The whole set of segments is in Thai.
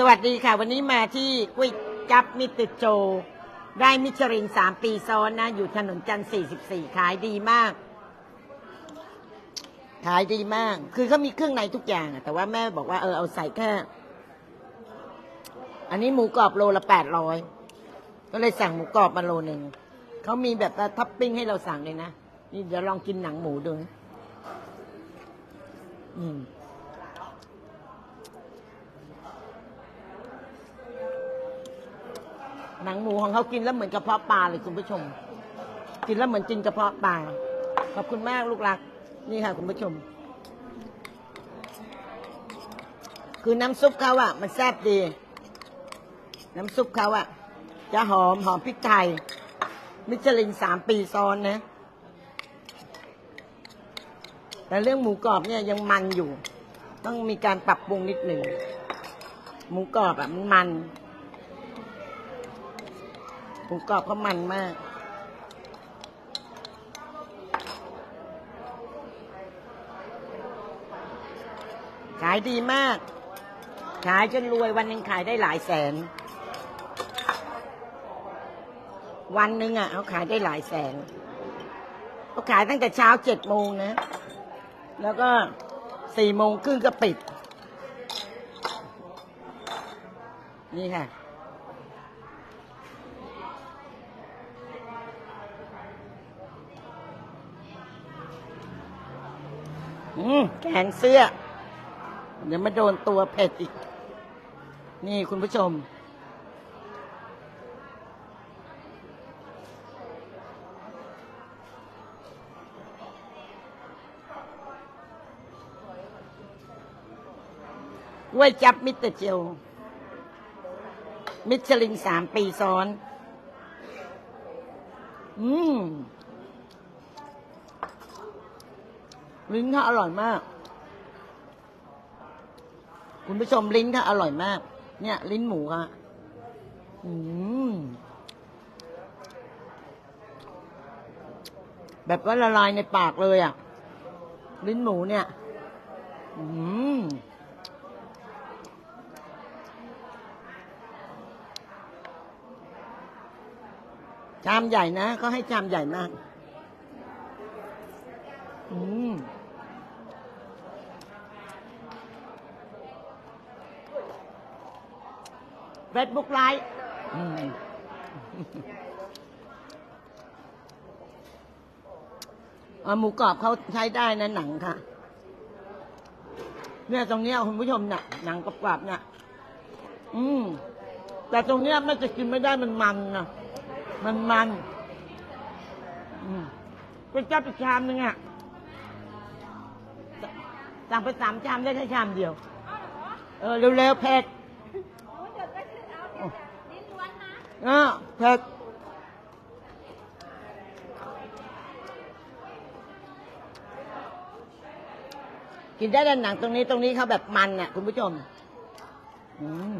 สวัสดีค่ะ วันนี้มาที่ก๋วยจับมิตรโจ ได้มิชลินสามปีซ้อนนะ อยู่ถนนจันทร์44 ขายดีมาก ขายดีมาก คือเขามีเครื่องในทุกอย่างแต่ว่าแม่บอกว่าเออเอาใส่แค่ อันนี้หมูกรอบโลละ 800 ก็เลยสั่งหมูกรอบมาโลหนึ่ง เขามีแบบท็อปปิ้งให้เราสั่งเลยนะ นี่เดี๋ยวลองกินหนังหมูดูอืม หนังหมูของเขากินแล้วเหมือนกระเพาะปลาเลยคุณผู้ชม กินแล้วเหมือนกินกระเพาะปลาขอบคุณมากลูกรัก นี่ค่ะ คุณผู้ชม คือน้ำซุปเขาอะมันแซ่บดี น้ำซุปเขาอะจะหอมหอมพริกไทย มิชลินสามปีซ้อนนะ แต่เรื่องหมูกรอบเนี่ยยังมันอยู่ ต้องมีการปรับปรุงนิดหนึ่งหมูกรอบอะมันมัน หมูกรอบเขามันมากขายดีมาก ขายจนรวยวันหนึ่งขายได้หลายแสน วันหนึ่งอะเขาขายได้หลายแสนเขาขายตั้งแต่เช้าเจ็ดโมงนะ แล้วก็สี่โมงครึ่งก็ปิด นี่ค่ะ อืมแขนเสื้อ เดี๋ยวมาโดนตัวเผ็ดอีก นี่คุณผู้ชมกล้วยจับมิสเตอร์เจลมิชลินสามปีซ้อน อืม ลิ้นเขาอร่อยมาก คุณผู้ชมลิ้นเขาอร่อยมาก เนี่ย ลิ้นหมูค่ะอืมแบบว่าละลายในปากเลยอะ ลิ้นหมูเนี่ย อืมชามใหญ่นะเขาให้ชามใหญ่มาก อืม เฟซบุ๊กไลฟ์อืมเอาหมูกรอบเขาใช้ได้นะหนังค่ะ เนี่ยตรงเนี้ยคุณผู้ชมเนี่ยหนังกรอบๆเนี่ยอืม แต่ตรงเนี้ยไม่จะกินไม่ได้มันมันนะมันมันอืมเป็นเจ้าไปชามนึงอะสั่งไปสามชามได้แค่ชามเดียว เออเร็วๆเผ็ดเออเผ็ดกินได้แต่หนังตรงนี้ตรงนี้เขาแบบมันอะ คุณผู้ชม อืม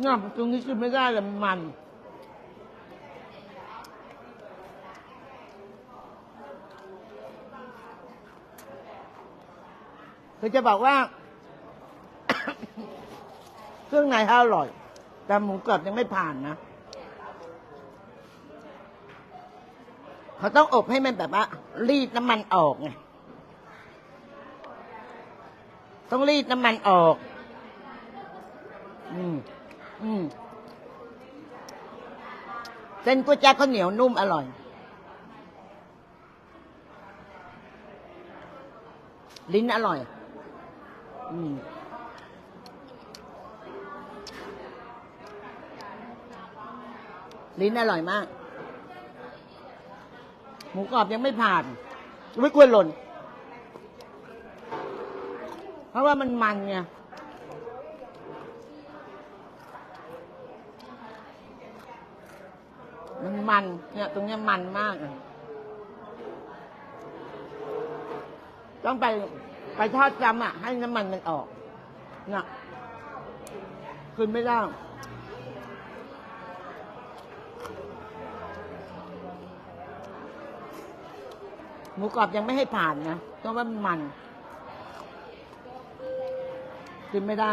เนี่ยตรงนี้กินไม่ได้เลยมันมันคือจะบอกว่า เครื่องในอร่อย แต่หมูกรอบยังไม่ผ่านนะเขาต้องอบให้มันแบบว่ารีดน้ำมันออกไงต้องรีดน้ำมันออก อืม อืมเส้นก๋วยจั๊บข้าวเหนียวนุ่มอร่อย ลิ้นอร่อย อืม ลิ้นอร่อยมาก หมูกรอบยังไม่ผ่าน ไม่กล้วหล่น เพราะว่ามันมันไงมันมันเนี่ยตรงเนี้ยมันมาก ต้องไปไปทอดจำอะ ให้น้ำมันมันออกน่ะคืนไม่ได้ หมูกรอบยังไม่ให้ผ่านนะเพราะว่ามันมันกินไม่ได้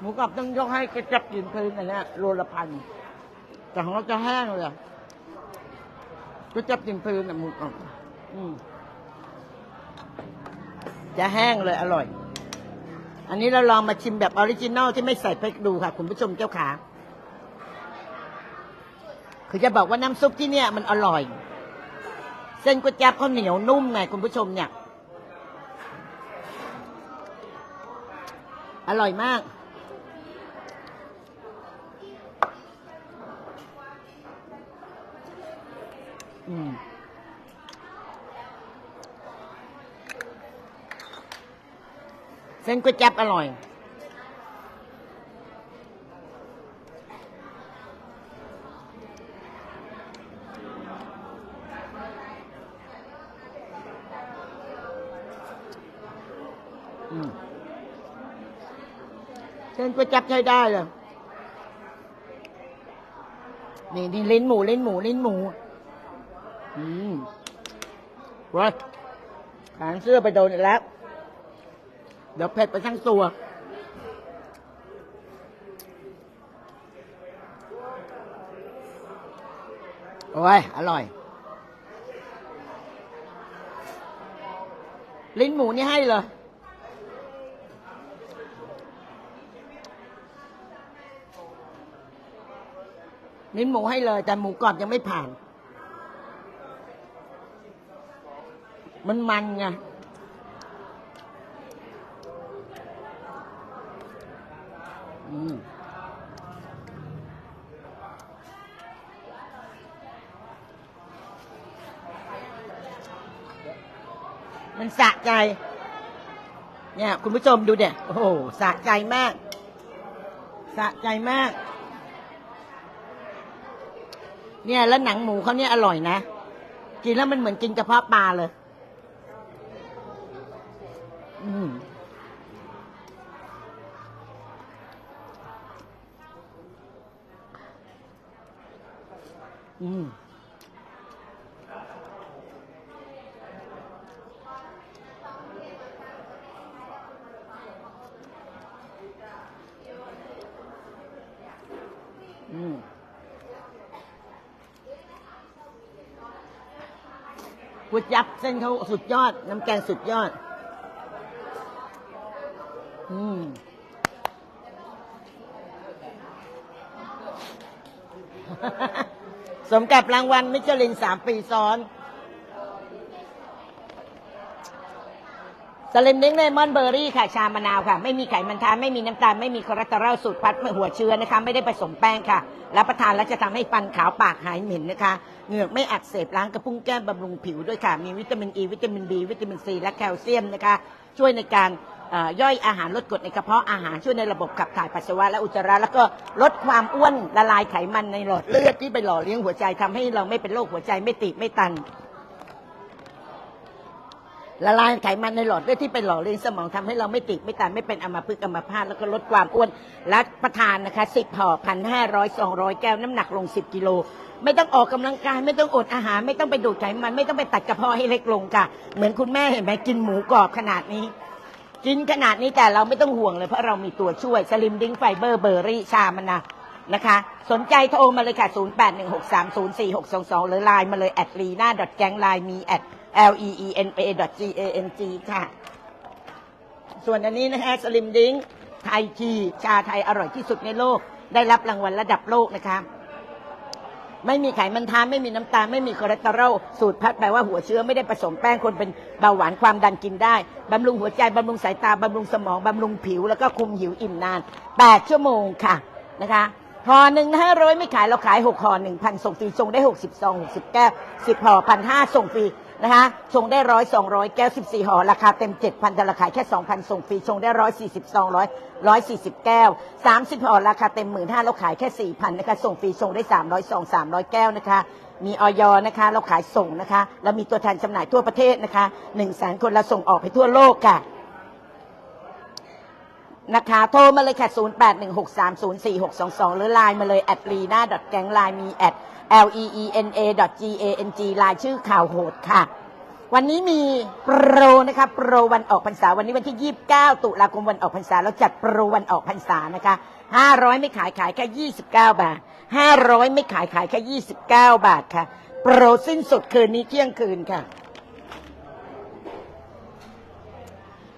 หมูกรอบต้องยกให้กระจับกินพื้นอันเนี้ยโลละพันแต่ของเราจะแห้งเลยกระจับกินพื้นอะหมูกรอบจะแห้งเลยอร่อย อันนี้เราลองมาชิมแบบออริจินัลที่ไม่ใส่เพกดูค่ะ คุณผู้ชมเจ้าขา คือจะบอกว่าน้ำซุปที่เนี่ยมันอร่อย เส้นก๋วยจั๊บเขาเหนียวนุ่มไงคุณผู้ชมเนี่ย อร่อยมาก อืมเส้นก๋วยจั๊บอร่อย เส้นก๋วยจับใช้ได้เลยนี่นี่ลิ้นหมูลิ้นหมูลิ้นหมู อืมว้ยหางเสื้อไปโดนอีกแล้ว เดี๋ยวเผ็ดไปทั้งตัว โอ้ย อร่อย ลิ้นหมูนี่ให้เลย ลิ้นหมูให้เลย แต่หมูกรอบยังไม่ผ่าน มันมันไงอืมมันสะใจ เนี่ย คุณผู้ชมดูเด็โอ้โห สะใจมาก สะใจมาก เนี่ยแล้วหนังหมูเขาเนี่ยอร่อยนะ กินแล้วมันเหมือนกินกระเพาะปลาเลย อืมอืม อืม ก๋วยจับเส้นเขาสุดยอด น้ำแกงสุดยอด อืมสมกับรางวัลมิชลินสามปีซ้อน สลิมดิ้งเลมอนเบอร์รี่ค่ะ ชามะนาวค่ะ ไม่มีไขมันทานไม่มีน้ำตาล ไม่มีคอเลสเตอรอลสูตรพัดหัวเชื้อนะคะ ไม่ได้ผสมแป้งค่ะ รับประทานแล้วจะทำให้ฟันขาวปากหายเหม็นนะคะ เหงือกไม่อักเสบล้างกระพุ้งแก้มบำรุงผิวด้วยค่ะ มีวิตามินอ e, ีวิตามินบีวิตามินซีและแคลเซียมนะคะ ช่วยในการย่อยอาหารลดกรดในกระเพาะอาหารช่วยในระบบขับถ่ายปัสสาวะและอุจจาระแล้วก็ลดความอ้วนละลายไขมันในหลอดเลือดที่ไปหล่อเลี้ยงหัวใจทำให้เราไม่เป็นโรคหัวใจไม่ตีบไม่ตัน ละลายไขมันในหลอดเลือดที่ไปหล่อเลี้ยงสมองทำให้เราไม่ติดไม่ตายไม่เป็นอัมพฤกษ์อัมพาตแล้วก็ลดความอ้วนและประทานนะคะสิบห่อพันห้าร้อยสองร้อยแก้วน้ำหนักลงสิบกิโลไม่ต้องออกกำลังกายไม่ต้องอดอาหาร ไม่ต้องไปดูดไขมัน ไม่ต้องไปตัดกระเพาะให้เล็กลงค่ะ เหมือนคุณแม่เห็นไหมกินหมูกรอบขนาดนี้ กินขนาดนี้แต่เราไม่ต้องห่วงเลยเพราะเรามีตัวช่วยสลิมดิ้งไฟเบอร์เบอร์รี่ชามะนาวนะคะ สนใจโทรมาเลยค่ะ 0816304622 หรือไลน์มาเลย at lina gang line มี at l e e n a g a n g ค่ะ ส่วนอันนี้นะคะสลิมดิ้งไทยทีชาไทยอร่อยที่สุดในโลก ได้รับรางวัลระดับโลกนะคะไม่มีไขมันทานไม่มีน้ำตาลไม่มีคอเลสเตอรอลสูตรพัดแปลว่าหัวเชื้อไม่ได้ผสมแป้งคนเป็นเบาหวานความดันกินได้บำรุงหัวใจบำรุงสายตาบำรุงสมองบำรุงผิว แล้วก็คุมหิวอิ่มนาน 8 ชั่วโมงค่ะนะคะห่อหนึ่งห้าร้อยไม่ขายเราขายหกห่อหนึ่งพันส่งฟรีส่งได้หกสิบซองหกสิบแก้วสิบห่อพันห้าส่งฟรี นะคะส่งได้ร้อยสองร้อยแก้วสิบสี่ห่อราคาเต็มเจ็ดพันแต่ราคายแค่สองพันส่งฟรีส่งได้ร้อยสี่สิบสองร้อยร้อยสี่สิบแก้วสามสิบห่อราคาเต็มหมื่นห้าเราขายแค่สี่พันนะคะส่งฟรีส่งได้สามร้อยสองสามร้อยแก้วนะคะมีออยนะคะ เราขายส่งนะคะ เรามีตัวแทนจำหน่ายทั่วประเทศนะคะหนึ่งแสนคนเราส่งออกไปทั่วโลกค่ะ นะคะ โทรมาเลยค่ะ 0816304622 หรือไลน์มาเลยแอดลีน่าแกงไลน์มีแอด l e e n a g a n g ไลน์ชื่อข่าวโหดค่ะ วันนี้มีโปรนะคะโปรวันออกพรรษาวันนี้วันที่ 29 ตุลาคมวันออกพรรษาเราจัดโปรวันออกพรรษานะคะ 500 ไม่ขายขายแค่29 บาท 500 ไม่ขายขายแค่29 บาทค่ะ โปรสิ้นสุดคืนนี้เที่ยงคืนค่ะ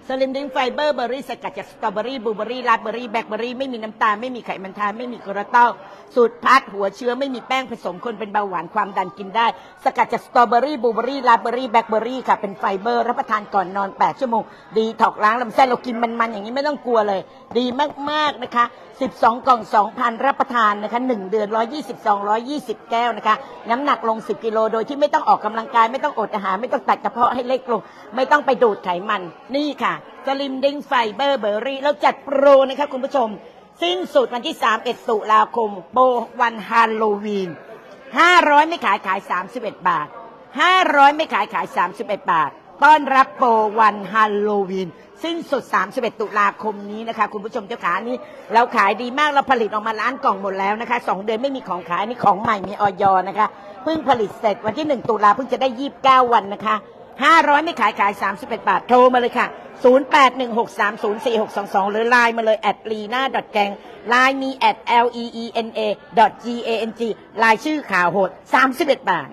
ส ลิมดิงไฟเบอร์เบอร์รี่สกัดจากสตรอเบอรี่บลูเบอรี่ราสเบอรี่แบล็คเบอรี่ไม่มีน้ำตาลไม่มีไขมันทานไม่มีคอเลสเตอรอลสูตรพัดหัวเชื้อไม่มีแป้งผสมคนเป็นเบาหวานความดันกินได้ สกัดจากสตรอเบอรี่บลูเบอรี่ราสเบอรี่แบล็คเบอรี่ค่ะเป็นไฟเบอร์รับประทานก่อนนอน 8 ชั่วโมง ดีถอกล้างลำไส้เรากินมันๆอย่างนี้ไม่ต้องกลัวเลย ดีมากๆนะคะ 12 กล่อง 2,000 รับประทานนะคะ 1 เดือน 122 120 แก้วนะคะ น้ำหนักลง 10 กิโลโดยที่ไม่ต้องออกกำลังกายไม่ต้องอดอาหารไม่ต้องตัดกระเพาะให้เล็กลงไม่ต้องไปดูดไขมันนี่ค่ะสลิมดิงไฟเบอร์เบอร์รี่เราจัดโปรนะคะคุณผู้ชม สิ้นสุดวันที่ 31ตุลาคม โปรวันฮาโลวีน 500 ไม่ขายขาย 31 บาท 500 ไม่ขายขาย 31 บาท ต้อนรับโปรวันฮาโลวีน สิ้นสุด 31 ตุลาคมนี้นะคะ คุณผู้ชมเจ้าขานี้เราขายดีมากเราผลิตออกมาล้านกล่องหมดแล้วนะคะ 2 เดือนไม่มีของขายนี่ของใหม่มีออยนะคะเพิ่งผลิตเสร็จวันที่ 1 ตุลาเพิ่งจะได้ 29 วันนะคะ 500 ไม่ขายขาย 31 บาท โทรมาเลยค่ะ 0816304622 หรือไลน์มาเลย at lena gang ไลน์มี at l e e n a g a n g ไลน์ชื่อข่าวโหด 31 บาท